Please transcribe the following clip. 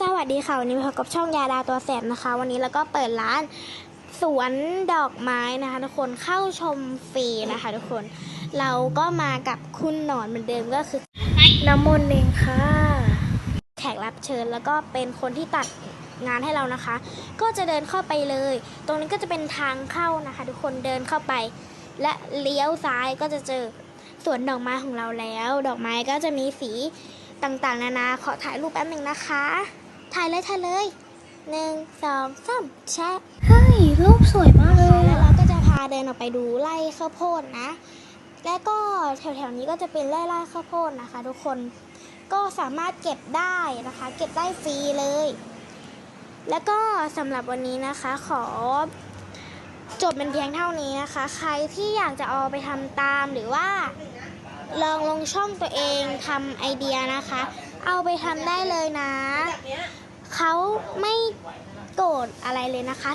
สวัสดีค่ะวันนี้พบกับช่องยาดาตัวแสบนะคะ วันนี้เราก็เปิดร้านสวนดอกไม้นะคะ ทุกคนเข้าชมฟรีนะคะ ทุกคน เราก็มากับคุณหนอนเหมือนเดิมก็คือน้ำมนต์เองค่ะ แขกรับเชิญแล้วก็เป็นคนที่ตัดงานให้เรานะคะ ก็จะเดินเข้าไปเลย ตรงนี้ก็จะเป็นทางเข้านะคะ ทุกคนเดินเข้าไป และเลี้ยวซ้ายก็จะเจอสวนดอกไม้ของเราแล้ว ดอกไม้ก็จะมีสีต่างๆ นานา ขอถ่ายรูปแป๊บหนึ่งนะคะ ถ่ายเลยถ่ายเลยหนึ่งสองสามแชะเฮ้ยรูปสวยมากเลยแล้วอะเราก็จะพาเดินออกไปดูไร่ข้าวโพดนะ และก็แถวๆนี้ก็จะเป็นไร่ไร่ข้าวโพดนะคะ ทุกคนก็สามารถเก็บได้นะคะ เก็บได้ฟรีเลย แล้วก็สำหรับวันนี้นะคะขอจบเป็นเพียงเท่านี้นะคะ ใครที่อยากจะเอาไปทำตามหรือว่าลองลงช่องตัวเองทำไอเดียนะคะ เอาไปทำได้เลยนะ เขาไม่โกรธอะไรเลยนะคะ